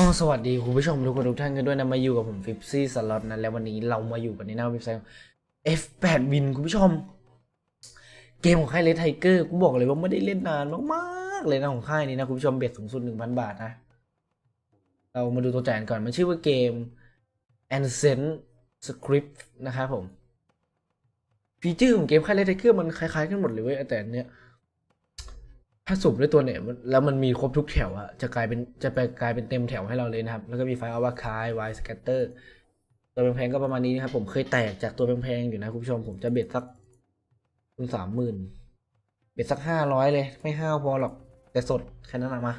ก็สวัสดีคุณผู้ชมทุกคนทุกท่านกันด้วยนะมาอยู่กับผมฟิปซี่สล็อตนะแล้ววันนี้เรามาอยู่กันในหน้าเว็บไซต์ F8 Win คุณผู้ชม เกมของค่ายเลทไทเกอร์กูบอกเลยว่าไม่ได้เล่นนานมากๆเลยนะของค่ายนี้นะคุณผู้ชมเบ็ดสูงสุด 1,000 บาทนะ เรามาดูตัวแจนก่อนมันชื่อว่าเกม a n c e n t Script นะครับผม ฟีเจอร์ของเกมค่ายเลทไทเกอร์มันคล้ายๆกันหมดเลยเว้ยแต่อันเนี้ย ถ้าสุ่มด้วยตัวเนี่ยแล้วมันมีครบทุกแถวอะจะกลายเป็นจะไปกลายเป็นเต็มแถวให้เราเลยนะครับ แล้วก็มีไฟอวคายไวสแกตเตอร์ตัวแพงๆก็ประมาณนี้นะครับ ผมเคยแตกจากตัวแพงๆอยู่นะคุณผู้ชมผมจะเบ็ดสักคุณสามหมื่นเบ็ดสักห้าร้อยเลย ไม่ห้าวพอหรอก แต่สดแค่นั้นอะมา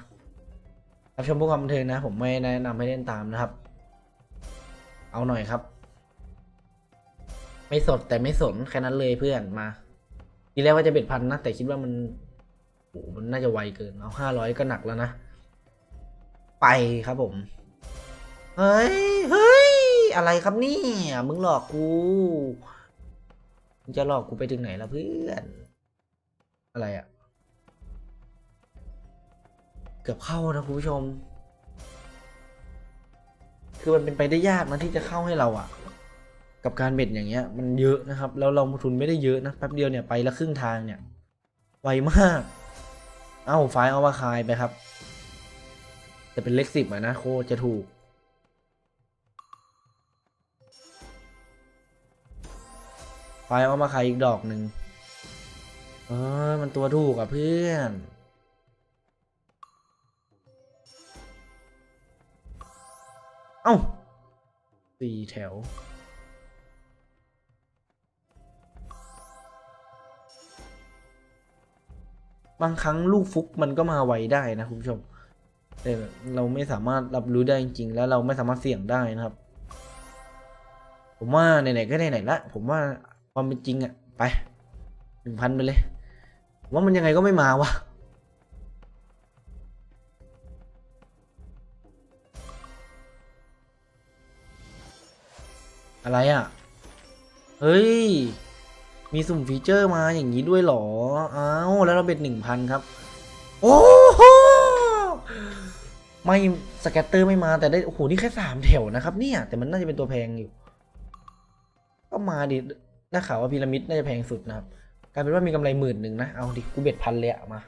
รับชมพวกความบันเทิงนะ ผมไม่แนะนำให้เล่นตามนะครับ เอาหน่อยครับ ไม่สดแต่ไม่สนแค่นั้นเลยเพื่อนมา ทีแรกว่าจะเบ็ดพันนะแต่คิดว่ามัน มันน่าจะไวเกินเอาห้าร้อยก็หนักแล้วนะ ไปครับผม เฮ้ยเฮ้ยอะไรครับเนี่ยมึงหลอกกูมึงจะหลอกกูไปถึงไหนล่ะเพื่อน อะไรอะ่ะเกือบเข้านะคุณผู้ชม คือมันเป็นไปได้ยากนะที่จะเข้าให้เราอะกับการเบ็ดอย่างเงี้ยมันเยอะนะครับ แล้วเราทุนไม่ได้เยอะนะแป๊บเดียวเนี่ยไปละครึ่งทางเนี่ยไวมาก เอ้าไฟล์เอามาคายไปครับ จะเป็นเลขสิบอะนะโคจะถูก ไฟล์เอามาคายอีกดอกหนึ่งเออมันตัวถูกอะเพื่อนเอ้าสี่แถว บางครั้งลูกฟุกมันก็มาไวได้นะคุณผู้ชมแต่เราไม่สามารถรับรู้ได้จริงๆ แล้วเราไม่สามารถเสี่ยงได้นะครับ ผมว่าไหนๆก็ไหนๆละผมว่าความเป็นจริงอะไปหนึ่งพันไปเลยว่ามันยังไงก็ไม่มาวะอะไรอะ เฮ้ย มีสุ่มฟีเจอร์มาอย่างนี้ด้วยหรอ อ้าว แล้วเราเป็นหนึ่งพันครับ โอ้โห ไม่สแกตเตอร์ไม่มาแต่ได้ โอ้โห นี่แค่สามแถวนะครับเนี่ย แต่มันน่าจะเป็นตัวแพงอยู่ ก็มาดิได้ข่าวว่าพีระมิดน่าจะแพงสุดนะครับกลายเป็นว่ามีกำไรหมื่นหนึ่งนะ เอาดิ กูเบ็ดพันเลยอะมา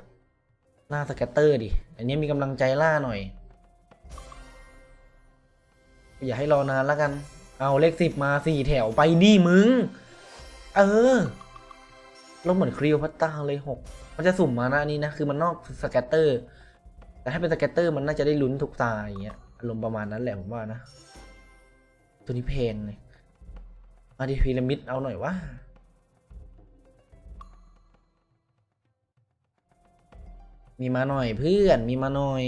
ล่าสแกตเตอร์ดิ อันนี้มีกำลังใจล่าหน่อย อย่าให้รอนานแล้วกัน เอาเลขสิบมาสี่แถวไปดิมึง เออเราเหมือนครีโอพัตตาเลยหกมันจะสุ่มมานะอันนี้นะ คือมันนอกสแกตเตอร์ แต่ถ้าเป็นสแกตเตอร์มันน่าจะได้ลุ้นทุกตาอย่างเงี้ยอารมณ์ประมาณนั้นแหละผมว่านะ ตัวนี้เพนเลยมาดิพีระมิดเอาหน่อยวะมีมาหน่อยเพื่อนมีมาหน่อย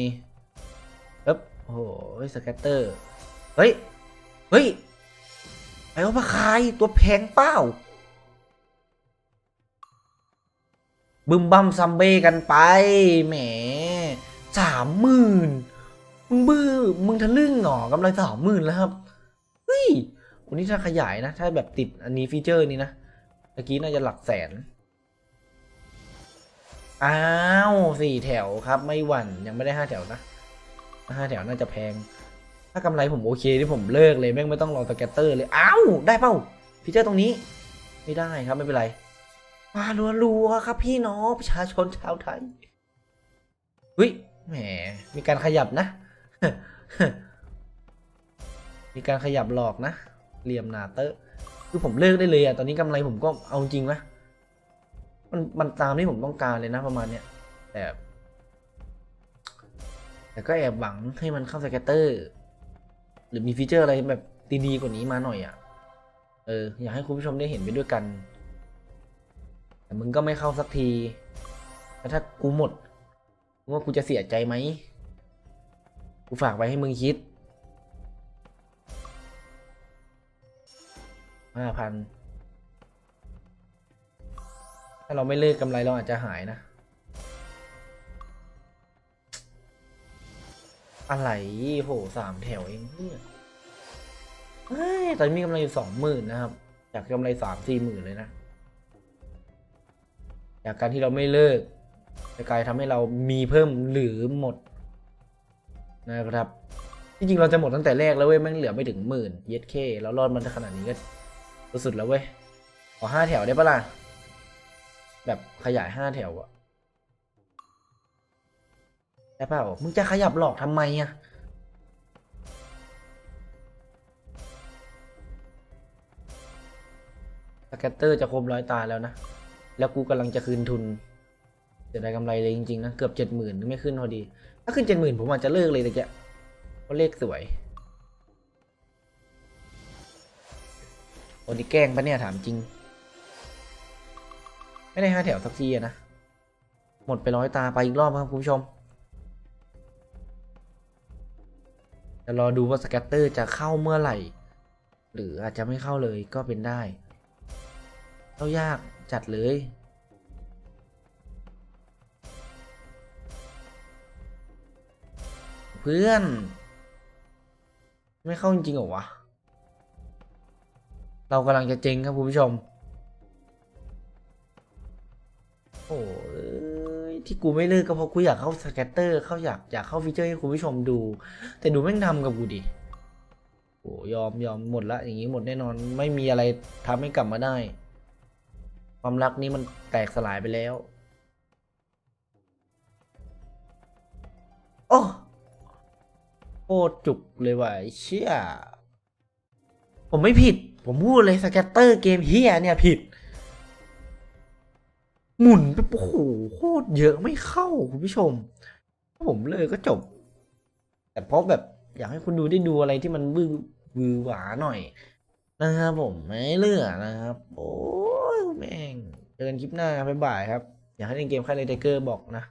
เอ๊บโอ้โหสแกตเตอร์ เฮ้ย เฮ้ยไอ้ว่าพาคายตัวแพงเป้า บึมบัมซัมเบ้กันไปแหมสามหมื่นมึงบื้อมึงทะลึ่งหรอกำไรสามหมื่นแล้วครับเฮ้ยวันนี้ถ้าขยายนะ ถ้าแบบติดอันนี้ฟีเจอร์นี้นะเมื่อกี้น่าจะหลักแสนอ้าวสี่แถวครับ ไม่หวั่นยังไม่ได้ห้าแถวนะห้าแถวน่าจะแพง ถ้ากำไรผมโอเคที่ผมเลิกเลยแม่งไม่ต้องรอสแกตเตอร์เลยอ้าวได้เปล่าฟีเจอร์ตรงนี้ ไม่ได้ครับไม่เป็นไร มารัวๆครับพี่น้องประชาชนชาวไทยเฮ้ยแหมมีการขยับนะ มีการขยับหลอกนะเหลี่ยมนาเตอร์คือผมเลิกได้เลยอะตอนนี้กำไรผมก็เอาจริงนะมันมันตามที่ผมต้องการเลยนะประมาณเนี้ยแต่แต่ก็แอบหวังให้มันเข้าสแกตเตอร์ หรือมีฟีเจอร์อะไรแบบดีๆกว่านี้มาหน่อยอะ่ะ เออ อยากให้คุณผู้ชมได้เห็นไปด้วยกัน แต่มึงก็ไม่เข้าสักที แล้วถ้ากูหมดมึงว่ากูจะเสียใจไหม กูฝากไว้ให้มึงคิดห้าพัน ถ้าเราไม่เลิกกำไรเราอาจจะหายนะ อะไรโหสามแถวเองเพื่อนเฮ้ยตอนนี้มีกำไรอยู่สองหมื่นนะครับ จากกำไรสามสี่หมื่นเลยนะ จากการที่เราไม่เลิกจะกลายทำให้เรามีเพิ่มหรือหมดนะครับจที่จริงเราจะหมดตั้งแต่แรกแล้วเว้ยแม่งเหลือไม่ถึงหมื่นเย็ดเคแล้วรอดมันขนาดนี้ก็สุดๆแล้วเว้ยขอห้าแถวได้ปะล่ะแบบขยายห้าแถวอะได้เปล่ามึงจะขยับหลอกทำไมอะสแกตเตอร์จะครบร้อยตาแล้วนะ แล้วกูกำลังจะคืนทุนเสียดายกำไรเลยจริงๆนะเกือบเจ็ดหมื่นไม่ขึ้นพอดี ถ้าขึ้นเจ็ดหมื่นผมอาจจะเลิกเลยแตะเกียเพราะเลขสวยโอ้นี่แกล้งปะเนี่ยถามจริง ไม่ได้ห้าแถวสักทีนะ หมดไปร้อยตาไปอีกรอบครับคุณผู้ชมจะรอดูว่าสแกตเตอร์จะเข้าเมื่อไหร่ หรืออาจจะไม่เข้าเลยก็เป็นได้ เข้ายากจัดเลย เพื่อน ไม่เข้าจริงๆเหรอวะ เรากำลังจะเจงครับคุณผู้ชม โอ้ยที่กูไม่เลิกก็เพราะกูอยากเข้าสแกตเตอร์เข้าอยากอยากเข้าฟีเจอร์ให้คุณผู้ชมดู แต่ดูแม่งทำกับกูดิโอ้ยอมยอมหมดละอย่างนี้หมดแน่นอนไม่มีอะไรทำให้กลับมาได้ ความรักนี้มันแตกสลายไปแล้ว โอ้โคตรจุกเลยว่ะไอ้เชี่ย ผมไม่ผิด ผมพูดเลยสแกตเตอร์เกมเฮียเนี่ยผิด หมุนไปโอ้โหโคตรเยอะไม่เข้าคุณผู้ชม ผมเลยก็จบ แต่เพราะแบบอยากให้คุณดูได้ดูอะไรที่มันบื้อบือหวาหน่อย นะครับผมไม่เลือกนะครับ โอ้ยแม่งเจอกันคลิปหน้าครับ๊ายบายครับ อยากให้เล่นเกมค่ายเลเทเกอร์บอกนะ